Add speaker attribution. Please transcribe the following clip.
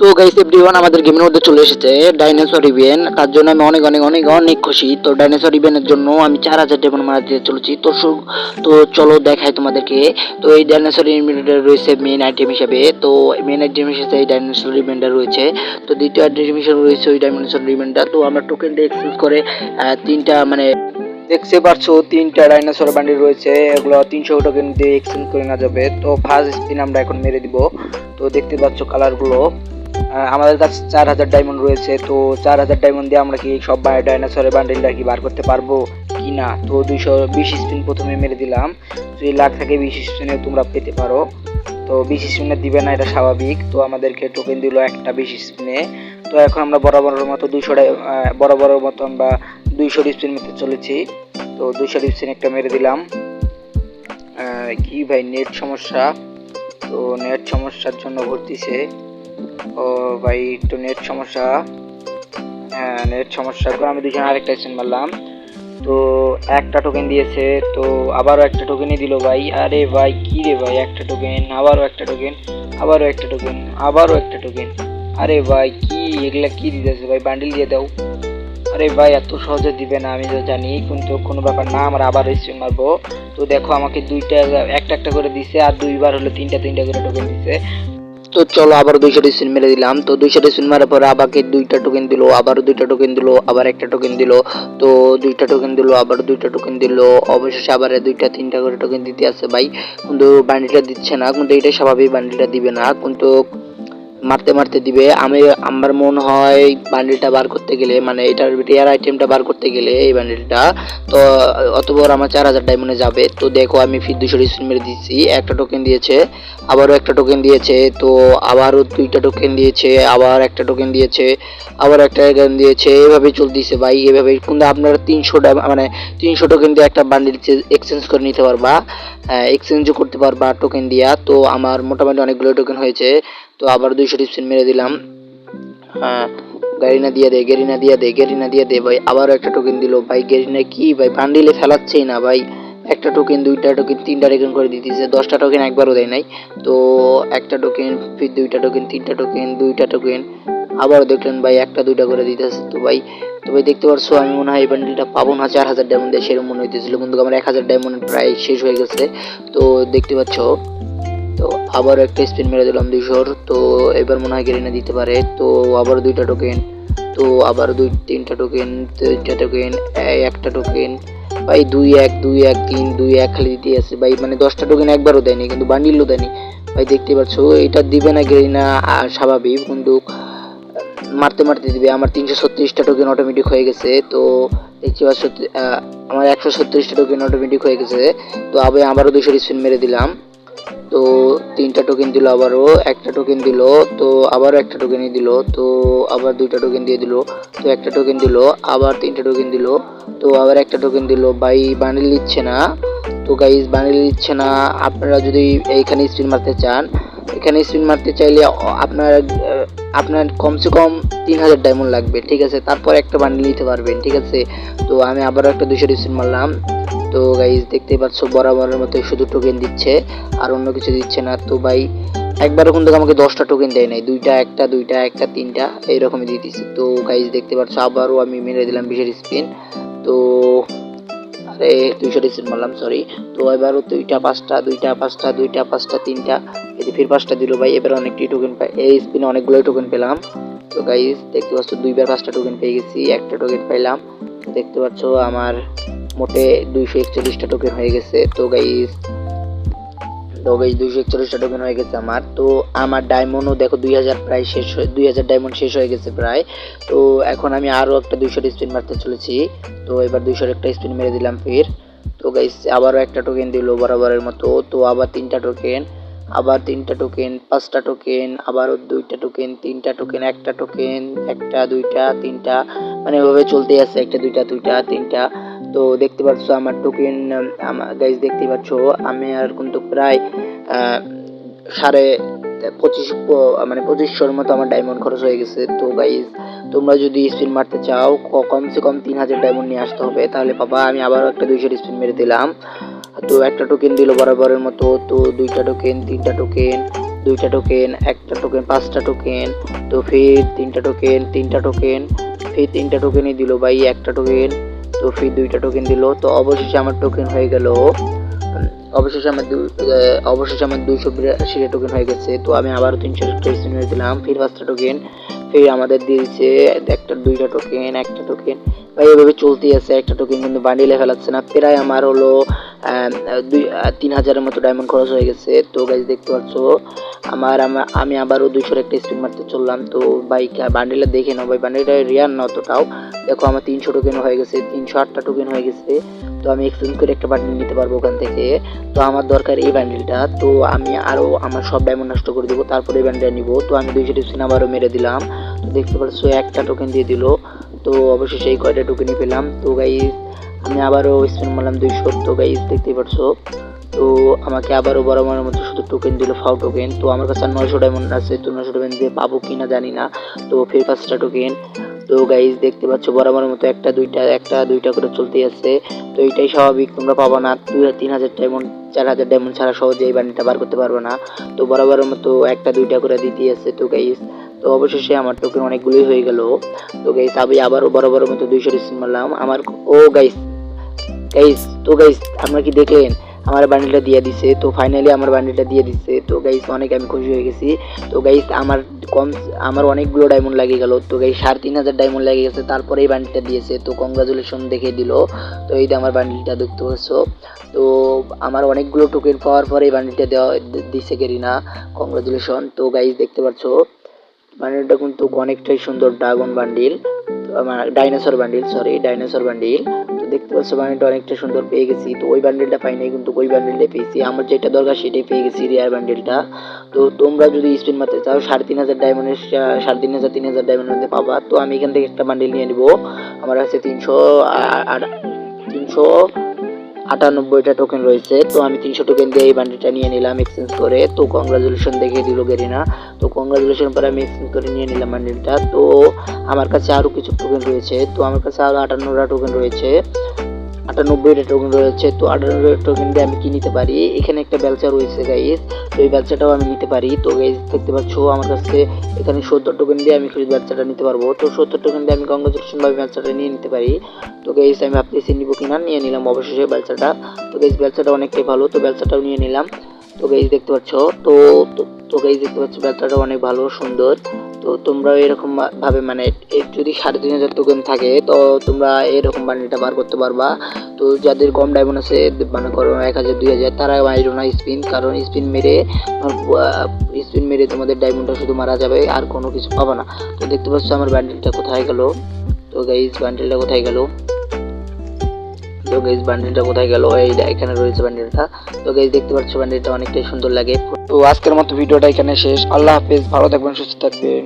Speaker 1: তো guys everyone আমাদের গেমের মধ্যে চলে এসেছে ডাইনোসর ইভেন তার জন্য আমি অনেক অনেক অনেক অনেক খুশি। তো ডাইনোসর ইভেনের জন্য আমি চার হাজার ডেমন মারাতে চলেছি। তো তো চলো দেখাই তোমাদেরকে। তো এই ডাইনোসর ইভেন্টটা রয়েছে মেন আইটেম হিসেবে। তো মেন আইটেম হিসেবে এই ডাইনোসর ইভেন্টটা রয়েছে। তো দ্বিতীয় আইটেম হিসেবে রয়েছে ওই ডাইনোসর ইভেন্টটা তো আমরা টোকেনটা এক্সচেঞ্জ করে তিনটা মানে দেখতে পারছ, তিনটা ডাইনোসর বান্ডিল রয়েছে। এগুলো তিনশো টোকেন দিয়ে এক্সচেঞ্জ করে না যাবে। তো ফার্স্ট স্পিন আমরা এখন মেরে দিব। তো দেখতে পাচ্ছ কালারগুলো আমাদের কাছে চার হাজার ডায়মন্ড রয়েছে, তো চার হাজার ডায়মন্ড দিয়ে আমরা কি সব বায়ো ডাইনোসরের বান্ডেলটা কি বার করতে পারব কি না তো দুইশো বিশ স্পিন প্রথমে মেরে দিলাম। দুই লাখ থেকে বিশ স্পিনে তোমরা পেতে পারো। তো বিশ স্পিনে দিবে না, এটা স্বাভাবিক। তো আমাদেরকে টোকেন দিল একটা বিশ স্পিনে তো এখন আমরা বরাবরের মতো দুইশো বরাবরের মতো আমরা দুইশো স্পিন মেতে চলেছি। তো দুইশো স্পিন একটা মেরে দিলাম। কি ভাই নেট সমস্যা? তো নেট সমস্যার জন্য ঘুরতিছে ও ভাই, একটু নেট সমস্যা। হ্যাঁ নেট সমস্যা। করে আমি দুজন আরেকটা স্পিন মারলাম। তো একটা টোকেন দিয়েছে, তো আবারও একটা টোকেনই দিল ভাই। আরে ভাই, কি রে ভাই, একটা টোকেন আবারও একটা টোকেন আবারও একটা টোকেন আবারও একটা টোকেন আরে ভাই, কি এগুলা কি দিতেছে ভাই? বান্ডিল দিয়ে দাও। আরে ভাই, এত সহজে দিবে না, আমি তো জানি, কিন্তু কোনো ব্যাপার না, আমরা আবার স্পিন মারবো। তো দেখো, আমাকে দুইটা, একটা একটা করে দিছে, আর দুইবার হলো তিনটা তিনটা করে টোকেন দিছে। তো চলো আবার দুইশো স্পিন মেরে দিলাম। তো দুইশো স্পিন মারার পরে আবাকে দুইটা টোকেন দিলো, আবার দুইটা টোকেন দিলো, আবার একটা টোকেন দিলো। তো দুইটা টোকেন দিলো, আবার দুইটা টোকেন দিলো। অবশেষে আবার দুইটা, তিনটা করে টোকেন দিতে আছে ভাই। কিন্তু বান্ডিলটা দিচ্ছে না, কিন্তু এটা স্বাভাবিক বান্ডিলটা দিবে না। কিন্তু মারতে মারতে দিবে। আমি আমার মনে হয় বান্ডিলটা বার করতে গেলে মানে এটার রেয়ার আইটেমটা বার করতে গেলে এই বান্ডিলটা তো অতবর আমার চার হাজার ডায়মন্ডে যাবে। তো দেখো, আমি ফির দুশো স্পিন মেরে দিচ্ছি একটা টোকেন দিয়েছে, আবারও একটা টোকেন দিয়েছে। তো আবারও দুইটা টোকেন দিয়েছে, আবার একটা টোকেন দিয়েছে, আবার একটা টোকেন দিয়েছে। এভাবে চলতেছে ভাই এভাবে কিন্তু আপনারা তিনশো মানে তিনশো টোকেন দিয়ে একটা বান্ডিল এক্সচেঞ্জ করে নিতে পারবা। এক্সচেঞ্জও করতে পারবা টোকেন দিয়া। তো আমার মোটামুটি অনেকগুলো টোকেন হয়েছে। তো আবার দুইশো স্পিন মেরে দিলাম। হ্যাঁ গাড়িনা দিয়ে দে গেরিনা দিয়ে দে গেরিনা দিয়ে দে ভাই, আবারও একটা টোকেন দিল। ভাই গেরিনা কি ভাই বান্ডিলে ফেলাচ্ছেই না ভাই। একটা টোকেন দুইটা টোকেন তিনটা টোকেন করে দিতেছে, দশটা টোকেন একবারও দেয় নাই। তো একটা টোকেন ফির দুইটা টোকেন তিনটা টোকেন দুইটা টোকেন আবারও দেখলেন ভাই, একটা, দুইটা করে দিতেছে। তো ভাই তো ভাই, দেখতে পারছ, আমি মনে হয় এই বান্ডিলটা পাবো না, চার হাজার ডায়মন্ড সেরকম মনে হইতেছিল। কিন্তু আমার এক হাজার ডায়মন্ড প্রায় শেষ হয়ে গেছে। তো দেখতে পাচ্ছ তো আবার একটা স্পিন মেরে দিলাম দুইশোর, তো এবার মনে হয় গেরিনা দিতে পারে, তো আবার দুইটা টোকেন তো আবার দুই, তিনটা টোকেন তিনটা টোকেন একটা টোকেন ভাই দুই এক দুই এক, তিন, দুই এক খালি দিতে আছে, ভাই মানে দশটা টোকেন একবারও দেয়নি, কিন্তু বান্ডিলও দেয়নি, ভাই দেখতে পাচ্ছ, এটা দিবে না গেরিনা স্বাভাবিক, কিন্তু মারতে মারতে দিবে, আমার তিনশো ছত্রিশটা টোকেন অটোমেটিক হয়ে গেছে, তো দেখতে পাচ্ছ আমার একশো ছত্রিশটা টোকেন অটোমেটিক হয়ে গেছে, তো আবার আবারও দুশো স্পিন মেরে দিলাম তো তিনটা টোকেন দিল আবারও, একটা টোকেন দিল, তো আবারও একটা টোকেনই দিল, তো আবার দুইটা টোকেন দিয়ে দিল, তো একটা টোকেন দিল, আবার তিনটা টোকেন দিল, তো আবার একটা টোকেন দিল। বাই বানিয়ে নিচ্ছে না। তো গাইজ বানিয়ে নিচ্ছে না। আপনারা যদি এইখানে স্পিন মারতে চান, এখানে স্পিন মারতে চাইলে আপনারা আপনার কমসে কম তিন হাজার ডায়মন্ড লাগবে, ঠিক আছে? তারপর একটা বান্ডিল নিতে পারবেন, ঠিক আছে? তো আমি আবারও একটা দুশো স্পিন মারলাম। তো গাইজ দেখতে পাচ্ছ, বরাবরের মতো শুধু টোকেন দিচ্ছে, আর অন্য কিছু দিচ্ছে না। তো ভাই, একবারও কিন্তু আমাকে দশটা টোকেন দেয় নাই, দুইটা, একটা দুইটা, একটা, তিনটা, এইরকমই দিয়ে দিচ্ছে তো গাইজ দেখতে পাচ্ছ, আবারও আমি মেরে দিলাম বিশের স্পিন তো, আরে, দুইশো স্পিন মারলাম সরি তো এবারও দুইটা, পাঁচটা দুইটা পাঁচটা দুইটা, পাঁচটা, তিনটা এই ফির পাঁচটা দিল ভাই, এবার অনেকটি টোকেন পাই এই স্পিনে অনেকগুলোই টোকেন পেলাম। তো গাইজ দেখতে পাচ্ছ, দুইবার পাঁচটা টোকেন পেয়ে গেছি, একটা টোকেন পাইলাম। দেখতে পাচ্ছ, আমার মোটে দুইশো একচল্লিশটা টোকেন হয়ে গেছে। তো গাইজ তো গাইজ দুইশো একচল্লিশটা টোকেন হয়ে গেছে আমার। তো আমার ডায়মন্ডও দেখো, দুই হাজার প্রায় শেষ হয়ে দুই হাজার ডায়মন্ড শেষ হয়ে গেছে প্রায়। তো এখন আমি আরও একটা দুইশো স্পিন মারতে চলেছি। তো এবার দুইশোর একটা স্পিন মেরে দিলাম ফির। তো গাইজ আবারও একটা টোকেন দিল বরাবরের মতো। তো আবার তিনটা টোকেন আবার তিনটা টোকেন পাঁচটা টোকেন আবারও দুইটা টোকেন তিনটা টোকেন একটা টোকেন একটা, দুইটা, তিনটা মানে এভাবে চলতেই আছে, একটা, দুইটা দুইটা তিনটা। তো দেখতে পাচ্ছ আমার টোকেন আমার গাইজ দেখতে পাচ্ছ, আমি আর কিন্তু প্রায় সাড়ে পঁচিশ মানে পঁচিশশোর মতো আমার ডায়মন্ড খরচ হয়ে গেছে। তো গাইজ তোমরা যদি স্পিন মারতে চাও কমসে কম তিন হাজার ডায়মন্ড নিয়ে আসতে হবে, তাহলে পাবা, আমি আবারও একটা দুইশো স্পিন মেরে দিলাম। তো একটা টোকেন দিল বরাবরের মতো, তো দুইটা টোকেন তিনটা টোকেন দুইটা টোকেন একটা টোকেন পাঁচটা টোকেন তো ফির তিনটা টোকেন তিনটা টোকেন ফির তিনটা টোকেনই দিল ভাই, একটা টোকেন তো ফির দুইটা টোকেন দিল। তো অবশেষে আমার টোকেন হয়ে গেল, অবশেষে আমার অবশেষে আমার দুইশো বিরাশিটা টোকেন হয়ে গেছে, তো আমি আবার তিনশো স্পিন হয়ে দিলাম, ফির পাঁচটা টোকেন ফির আমাদের দিয়েছে একটা দুইটা টোকেন একটা টোকেন ভাই এভাবে চলতেই আছে, একটা টোকেন কিন্তু বান্ডিলে ফেলাচ্ছে না। প্রায় আমার হলো দুই তিন হাজারের মতো ডায়মন্ড খরচ হয়ে গেছে। তো গাইজ দেখতে পাচ্ছ, আমার আমি আবারও দুইশোর একটা স্পিন মারতে চললাম। তো বাইক বান্ডিলে দেখে নাও ভাই বান্ডিলটা রিয়ার না অতটাও। দেখো, আমার তিনশো টোকেন হয়ে গেছে, তিনশো আটটা টোকেন হয়ে গেছে। তো আমি এক্সচেঞ্জ করে একটা বান্ডিল নিতে পারব ওখান থেকে। তো আমার দরকার এই বান্ডিলটা তো আমি আরও আমার সব ডায়মন্ড নষ্ট করে দেবো, তারপরে এই বান্ডিলটা নিবো। তো আমি দুইশো স্পিন আবারও মেরে দিলাম। তো দেখতে পাচ্ছ, একটা টোকেন দিয়ে দিল। তো অবশেষে এই কয়টা টোকেনই পেলাম। তো গাইজ আমি আবারও স্পিন মারলাম দুইশো। তো গাইজ দেখতেই পারছ, তো আমাকে আবারও বরাবরের মতো শুধু টোকেন দিল ফাও টোকেন তো আমার কাছে নয়শো ডায়মন্ড আছে, তো নয়শো ডায়মন্ড দিয়ে পাবো কিনা জানি না। তো ফের পাঁচটা টোকেন তো গাইজ দেখতে পাচ্ছ বরাবরের মতো একটা, দুইটা একটা, দুইটা করে চলতেই আছে। তো এইটাই স্বাভাবিক, তোমরা পাবা না। দুই তিন হাজার ডায়মন্ড চার হাজার ডায়মন্ড ছাড়া সহজে এই বান্ডিটা বার করতে পারবে না। তো বরাবরের মতো একটা, দুইটা করে দিতেই আছে। তো গাইজ তো অবশেষে আমার টোকেন অনেকগুলোই হয়ে গেল। তো গাইস আমি আবারও বরাবরের মতো দুইশো রিসিভ মারলাম। আমার ও গাইস গাইস তো গাইস আপনারা কি দেখলেন? আমার বান্ডিলটা দিয়ে দিছে। তো ফাইনালি আমার বান্ডিলটা দিয়ে দিছে। তো গাইস অনেক আমি খুশি হয়ে গেছি। তো গাইস আমার কম আমার অনেকগুলো ডায়মন্ড লাগে গেল। তো গাইস সাড়ে তিন হাজার ডায়মন্ড লেগে গেছে। তারপরে এই বান্ডিলটা দিয়েছে। তো কংগ্রাচুলেশন দেখে দিল। তো এই আমার বান্ডিলটা দেখতে পাচ্ছ? তো আমার অনেকগুলো টোকেন পাওয়ার পরে এই বান্ডিলটা দেওয়া, দিছে গেরিনা কংগ্রাচুলেশন তো গাইস দেখতে পাচ্ছ? বান্ডিলটা কিন্তু অনেকটাই সুন্দর ড্রাগন বান্ডিল আমার dinosaur bundle sorry dinosaur bundle. তো দেখতে পাচ্ছ বান্ডিলটা অনেকটা সুন্দর পেয়ে গেছি। তো ওই বান্ডিলটা পাই নাই কিন্তু ওই বান্ডিলটা পেয়েছি। আমার যেটা দরকার সেটাই পেয়ে গেছি রিয়ার বান্ডিলটা। তো তোমরা যদি স্পিন মারতে চাও, সাড়ে তিন হাজার ডায়মন্ডের সাড়ে তিন হাজার তিন হাজার ডায়মন্ডের মধ্যে পাবা। তো আমি এখান থেকে একটা বান্ডিল নিয়ে নিবো। আমার কাছে তিনশো তিনশো আটানব্বইটা টোকেন রয়েছে, তো আমি তিনশো টোকেন দিয়ে এই বান্ডিটা নিয়ে নিলাম এক্সচেঞ্জ করে। তো কংগ্রাচুলেশন দেখে দিল গেরিনা। তো কংগ্রাচুলেশন পরে আমি এক্সচেঞ্জ করে নিয়ে নিলাম বান্ডিলটা তো আমার কাছে আরও কিছু টোকেন রয়েছে, তো আমার কাছে আরও আটান্নটা টোকেন রয়েছে। আটানব্বইটা টোকেন রয়েছে, তো আটানব্বই টোকেন দিয়ে আমি কি নিতে পারি? এখানে একটা বেলচা রয়েছে গাইস তো এই বেলচাটাও আমি নিতে পারি। তো গাইস দেখতে পাচ্ছ, আমার কাছে এখানে সত্তর টোকেন দিয়ে আমি শুধু বেলচাটা নিতে পারব। তো সত্তর টোকেন দিয়ে আমি কংগ্রাচুলেশন ভাবে বেলচাটা নিয়ে নিতে পারি। তো গাইস আমি ভাবতেছি নিবো কিনা? নিয়ে নিলাম অবশেষে বেলচাটা। তো গাইস বেলচাটা অনেকটাই ভালো, তো বেলচাটাও নিয়ে নিলাম। তো গাইস দেখতে পাচ্ছ, তো, তো- গাইস দেখতে পাচ্ছ, বেলচাটা অনেক ভালো, সুন্দর। তো তোমরা এরকম ভাবে মানে যদি সাড়ে তিন হাজার টোকেন থাকে, তো তোমরা এরকম বান্ডিলটা বার করতে পারবা। তো যাদের কম ডায়মন্ড আছে মানে করো এক হাজার, দুই হাজার, তারা মাইরো না স্পিন কারণ স্পিন মেরে স্পিন মেরে তোমাদের ডায়মন্ডটা শুধু মারা যাবে, আর কোনো কিছু পাবা না। তো দেখতে পাচ্ছ আমার ব্যান্ডেলটা কোথায় গেল। তো গাইস ব্যান্ডেলটা কোথায় গেল? তো গেস বান্ডিলটা কোথায় গেল? এই এখানে রয়েছে বান্ডিলটা তো গেস দেখতে পাচ্ছ বান্ডিলটা অনেকটাই সুন্দর লাগে। তো আজকের মতো ভিডিওটা এখানে শেষ। আল্লাহ হাফেজ, ভালো থাকবেন, সুস্থ থাকবেন।